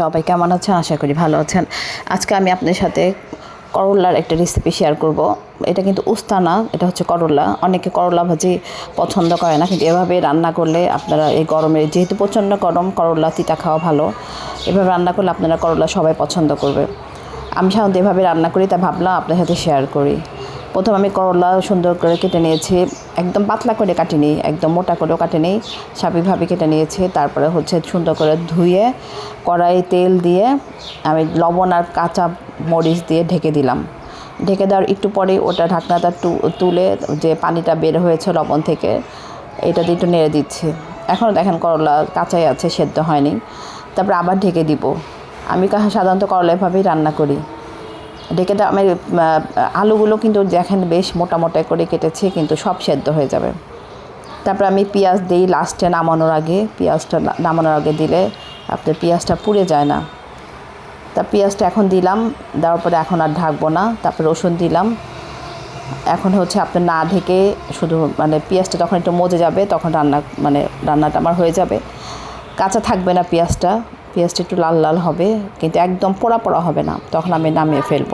সবাই কেমন আছেন? আশা করি ভালো আছেন। আজকে আমি আপনাদের সাথে করলার একটা রেসিপি শেয়ার করব। এটা কিন্তু উস্তা না এটা হচ্ছে করলা। অনেকে করলা ভাজি পছন্দ করে না, কিন্তু এভাবে রান্না করলে আপনারা এই গরমে যেহেতু প্রচণ্ড গরম, করলা, তিতা খাওয়া ভালো। এভাবে রান্না করলে আপনারা করলা সবাই পছন্দ করবে। আমি সাধারণত এভাবে রান্না করি, তা ভাবলাম আপনার সাথে শেয়ার করি। প্রথম আমি করলা সুন্দর করে কেটে নিয়েছি। একদম পাতলা করে কাটিনি, একদম মোটা করেও কাটিনি। স্বাভাবিকভাবে কেটে নিয়েছি। তারপরে হচ্ছে সুন্দর করে ধুয়ে কড়াই তেল দিয়ে আমি লবণ আর কাঁচা মরিচ দিয়ে ঢেকে দিলাম। ঢেকে দেওয়ার একটু পরেই ওটা ঢাকনাটা তুলে যে পানিটা বের হয়েছে লবণ থেকে, এটা দিয়ে একটু নেড়ে দিচ্ছি। এখনও দেখেন করলা কাঁচাই আছে, সেদ্ধ হয়নি। তারপরে আবার ঢেকে দিব। আমি সাধারণত করলা এভাবেই রান্না করি। দেওয়া আমি আলুগুলো কিন্তু দেখেন বেশ মোটা করে কেটেছে, কিন্তু সব সেদ্ধ হয়ে যাবে। তারপর আমি পেঁয়াজ দিই লাস্টে নামানোর আগে, পেঁয়াজটা নামানোর আগে দিলে আপনার পেঁয়াজটা পুড়ে যায় না। তা পেঁয়াজটা এখন দিলাম, দেওয়ার পরে এখন আর ঢাকবো না। তারপর রসুন দিলাম। এখন হচ্ছে আপনি না ঢেকে শুধু মানে পেঁয়াজটা যখন একটু মজে যাবে, তখন রান্না মানে রান্নাটা আমার হয়ে যাবে। কাঁচা থাকবে না পেঁয়াজটা। পেঁয়াজটা একটু লাল লাল হবে, কিন্তু একদম পোড়া পোড়া হবে না। তখন আমি নামিয়ে ফেলব।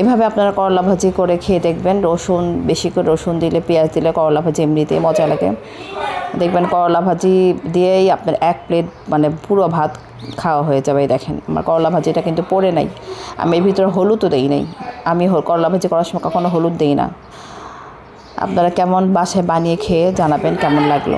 এভাবে আপনারা করলা ভাজি করে খেয়ে দেখবেন, রসুন, বেশি করে রসুন দিলে, পেঁয়াজ দিলে করলা ভাজি এমনিতেই মজা লাগে। দেখবেন করলা ভাজি দিয়েই আপনার এক প্লেট মানে পুরো ভাত খাওয়া হয়ে যাবে দেখেন। আমার করলা ভাজিটা কিন্তু পড়ে নাই। আমি এর ভিতরে হলুদও দেই নাই। আমি করলা ভাজি করার সময় কখনো হলুদ দিই না। আপনারা কেমন বাসায় বানিয়ে খেয়ে জানাবেন কেমন লাগল।